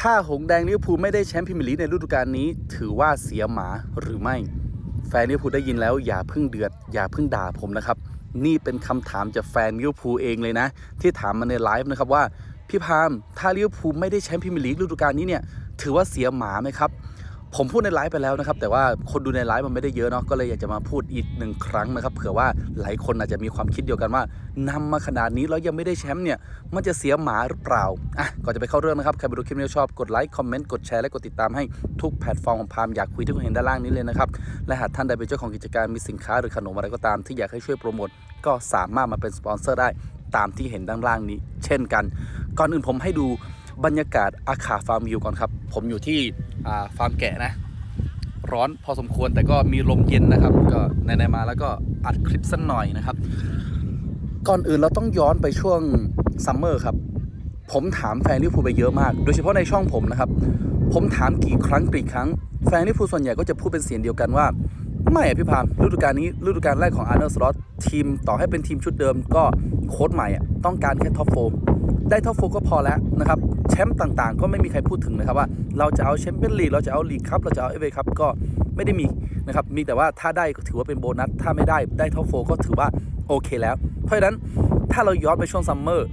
ถ้าหงแดงลิเวอร์พูลไม่ได้แชมป์พรีเมียร์ลีกในฤดูกาลนี้ ถือว่าเสียหมาหรือไม่ แฟนลิเวอร์พูลได้ยินแล้วอย่าเพิ่งเดือด อย่าเพิ่งด่าผมนะครับ นี่เป็นคำถามจากแฟนลิเวอร์พูลเองเลยนะ ที่ถามมาในไลฟ์นะครับว่าพี่พามถ้าลิเวอร์พูลไม่ได้แชมป์พรีเมียร์ลีกฤดูกาลนี้เนี่ยถือว่าเสียหมาไหมครับ ผมพูดในไลฟ์ไปแล้วนะครับ แต่ว่าคนดูในไลฟ์มันไม่ได้เยอะเนาะก็เลยอยากจะมาพูดอีกหนึ่งครั้งนะครับเผื่อว่าหลายคนอาจจะมีความคิดเดียวกันว่านำมาขนาดนี้แล้วยังไม่ได้แชมป์เนี่ยมันจะเสียหมาหรือเปล่าอะก่อนจะไปเข้าเรื่องนะครับใครไปดูคลิปนี้ชอบกดไลค์คอมเมนต์กดแชร์และกดติดตามให้ทุกแพลตฟอร์มของพามอยากคุยที่คุณเห็นด้านล่างนี้เลยนะครับและหากท่านใดเป็นเจ้าของกิจการมีสินค้าหรือขนมอะไรก็ตามที่อยากให้ช่วยโปรโมทก็สามารถมาเป็นสปอนเซอร์ได้ตามที่เห็นด้านล่างนี้ เช่นกัน ก่อนอื่นผมให้ดูบรรยากาศอาคาฟาร์มวิวก่อนครับผมอยู่ที่ ฟาร์มแกะนะ ร้อนพอสมควรแต่ก็มีลมเย็นนะครับ ก็ไหนๆมาแล้วก็อัดคลิปสักหน่อยนะครับ ก่อนอื่นเราต้องย้อนไปช่วงซัมเมอร์ครับ ผมถามแฟนลิเวอร์พูไปเยอะมาก โดยเฉพาะในช่องผมนะครับ ผมถามกี่ครั้งกี่ครั้งแฟนลิเวอร์พูส่วนใหญ่ก็จะพูดเป็นเสียงเดียวกันว่าไม่อะพี่พามฤดูกาลนี้ฤดูกาลแรกของอาร์เนอร์สล็อตทีมต่อให้เป็นทีมชุดเดิมก็โค้ชใหม่อะต้องการแค่ท็อปโฟ ได้ท็อปโฟก็พอแล้วนะครับแชมป์ต่างๆ ก็ไม่มีใครพูดถึงนะครับว่าเราจะเอาแชมเปี้ยนลีกเราจะเอาลีกคัพเราจะเอาเอฟเอคัพก็ไม่ได้มีนะครับมีแต่ว่าถ้าได้ก็ถือว่าเป็นโบนัสถ้าไม่ได้ได้ท็อปโฟก็ถือว่าโอเคแล้ว เพราะฉะนั้นถ้าเราย้อนไปช่วงซัมเมอร์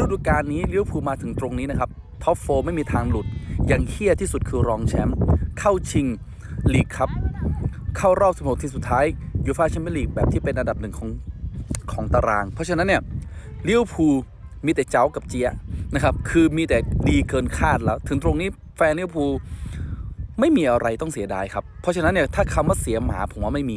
ฤดูกาลนี้ลิเวอร์พูลมาถึงตรงนี้นะครับท็อปโฟไม่มีทางหลุดอย่างเฮี้ยที่สุดคือรองแชมป์เข้าชิงลีกคัพเข้ารอบ 16 ทีมสุดท้ายยูฟาแชมเปี้ยนลีกแบบที่เป็นอันดับหนึ่งของของตาราง เพราะฉะนั้นเนี่ยลิเวอร์พูล มีแต่เจ้ากับเจียนะครับคือมีแต่ดีเกินคาดแล้ว ถึงตรงนี้แฟนลิเวอร์พูลไม่มีอะไรต้องเสียดายครับ เพราะฉะนั้นเนี่ยถ้าคำว่าเสียหมาผมว่าไม่มี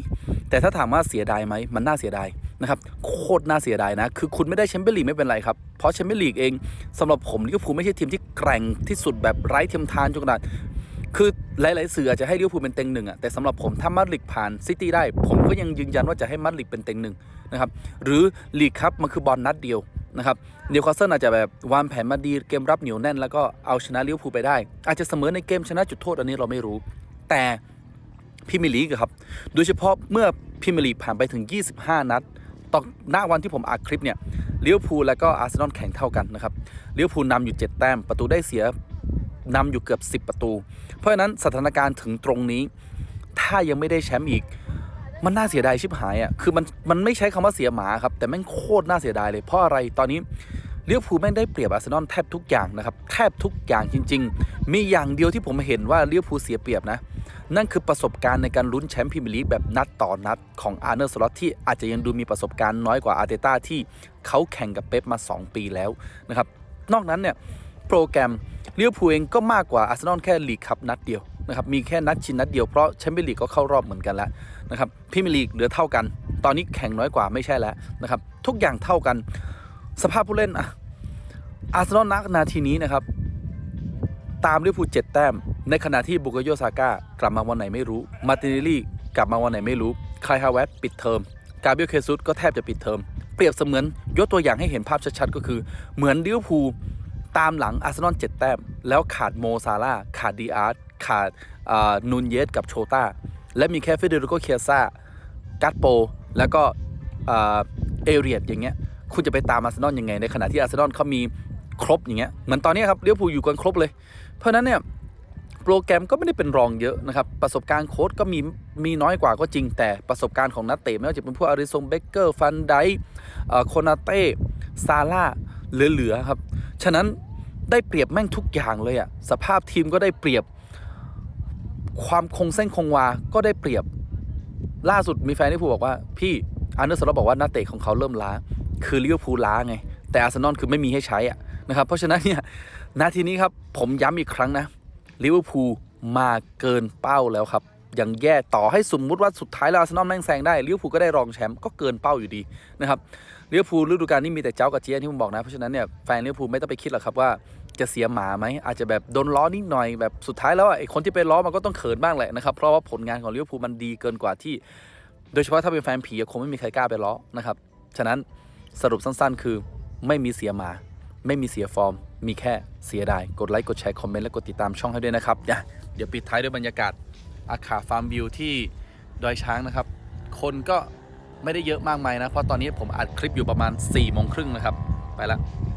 แต่ถ้าถามว่าเสียดายไหมมันน่าเสียดายนะครับโคตรน่าเสียดายนะ คือคุณไม่ได้แชมเปี้ยนลีกไม่เป็นไรครับ เพราะแชมเปี้ยนลีกเองสำหรับผมลิเวอร์พูลไม่ใช่ทีมที่แกร่งที่สุดแบบไร้เทียมทานจนขนาดคือหลายๆสื่ออาจจะให้ลิเวอร์พูลเป็นเต็งหนึ่งอะแต่สำหรับผมถ้ามาดริดผ่านซิตี้ได้ ผมก็ยังยืนยันว่าจะให้มาดริดเป็นเต็งหนึ่งนะครับหรือลีกครับมันคือบอลนัดเดียว นะครับนิวคาสเซิลอาจจะแบบวางแผนมาดีเกมรับเหนียวแน่น แล้วก็เอาชนะลิเวอร์พูลไปได้ อาจจะเสมอในเกมชนะจุดโทษอันนี้เราไม่รู้ แต่พรีเมียร์ลีกครับ โดยเฉพาะเมื่อพรีเมียร์ลีกผ่านไปถึง 25 นัดตอนณวันที่ผมอัดคลิปเนี่ยลิเวอร์พูลแล้วก็อาร์เซนอลแข่งเท่ากันนะครับลิเวอร์พูลนำอยู่ 7 แต้มประตูได้เสียนำอยู่เกือบ 10 ประตู เพราะฉะนั้นสถานการณ์ถึงตรงนี้ ถ้ายังไม่ได้แชมป์อีก มันน่าเสียดายชิบหายอะคือมันมันไม่ใช้คำว่าเสียหมาครับแต่แม่งโคตรน่าเสียดายเลยเพราะอะไรตอนนี้เลี้ยวภูแม่งได้เปรียบอาร์เซนอลแทบทุกอย่างนะครับแทบทุกอย่างจริง ๆ มีอย่างเดียวที่ผมเห็นว่าเลี้ยวภูเสียเปรียบนะ นั่นคือประสบการณ์ในการลุ้นแชมป์พรีเมียร์ลีกแบบนัดต่อนัดของอาร์เนอร์สล็อตที่อาจจะยังดูมีประสบการณ์น้อยกว่าอาร์เตต้าที่เขาแข่งกับเป๊ปมา 2 ปีแล้วนะครับนอกนั้นเนี่ยโปรแกรมเลี้ยวภูเองก็มากกว่าอาร์เซนอลแค่ลีกคัพนัดเดียว นะครับมีแค่นัดชิงนัดเดียวเพราะแชมเปี้ยนลีกก็เข้ารอบเหมือนกันแล้วนะครับพรีเมียร์ลีกเหลือเท่ากัน ตอนนี้แข่งน้อยกว่าไม่ใช่แล้วนะครับทุกอย่างเท่ากัน สภาพผู้เล่นอะอาร์เซนอลนักนาทีนี้นะครับตามลิเวอร์พูลเจ็ดแต้ม ในขณะที่บุกโยซาก้ากลับมาวันไหนไม่รู้ มาติเนลลี่กลับมาวันไหนไม่รู้คายฮาวเวตปิดเทอม กาเบรียลเคซุสก็แทบจะปิดเทอม เปรียบเสมือนยกตัวอย่างให้เห็นภาพชัดๆ ก็คือ เหมือนลิเวอร์พูลตามหลังอาร์เซนอลเจ็ดแต้ม แล้วขาดโมซาร่าขาดดีอาร์ต ขาดนูนเยสกับโชตาและมีแค่เฟเดริโกเคียซ่ากัตโป แล้วก็เอเรียดอย่างเงี้ยคุณจะไปตามอาร์เซนอลยังไง ในขณะที่อาร์เซนอลเขามีครบอย่างเงี้ยเหมือนตอนนี้ครับเลี้ยวภูอยู่กันครบเลย เพราะฉะนั้นเนี่ยโปรแกรมก็ไม่ได้เป็นรองเยอะนะครับ ประสบการณ์โค้ชก็มีมีน้อยกว่าก็จริง แต่ประสบการณ์ของนักเตะไม่ว่าจะเป็นพวกอาริซงเบเกอร์ ฟันไดโคนาเต้ซาร่าเหลือๆครับ ฉะนั้นได้เปรียบแม่งทุกอย่างเลยอะสภาพทีมก็ได้เปรียบ ความคงเส้นคงวา ก็ได้เปรียบ ล่าสุดมีแฟนที่พูบอกว่า พี่อาร์เนอร์สล็อบอกว่านักเตะของเขาเริ่มล้า คือลิเวอร์พูลล้าไง แต่อาร์เซนอลคือไม่มีให้ใช้อะนะครับ เพราะฉะนั้นเนี่ย นาทีนี้ครับ ผมย้ำอีกครั้งนะลิเวอร์พูลมาเกินเป้าแล้วครับยังแย่ต่อให้สมมุติว่าสุดท้ายแล้วอาร์เซนอลแม่งแซงได้ลิเวอร์พูลก็ได้รองแชมป์ก็เกินเป้าอยู่ดีนะครับลิเวอร์พูลฤดูกาลนี้มีแต่เจ้ากับเจี๊ยที่ผมบอกนะ เพราะฉะนั้นเนี่ยแฟนลิเวอร์พูลไม่ต้องไปคิดหรอกครับว่า จะเสียหมาไหมอาจจะแบบโดนล้อนิดหน่อยแบบสุดท้ายแล้วอะไอ้คนที่ไปล้อมันก็ต้องเขินบ้างแหละนะครับ เพราะว่าผลงานของลิเวอร์พูลมันดีเกินกว่าที่ โดยเฉพาะถ้าเป็นแฟนผีอะคงไม่มีใครกล้าไปล้อนะครับฉะนั้นสรุปสั้นๆ คือไม่มีเสียหมา ไม่มีเสียฟอร์ม มีแค่เสียดายกดไลค์กดแชร์คอมเมนต์และกดติดตามช่องให้ด้วยนะครับเดี๋ยวปิดท้ายด้วยบรรยากาศอาคาฟาร์มวิวที่ดอยช้างนะครับ คนก็ไม่ได้เยอะมากมายนะ เพราะตอนนี้ผมอัดคลิปอยู่ประมาณ4ี่โมงครึ่งนะครับ ไปละ「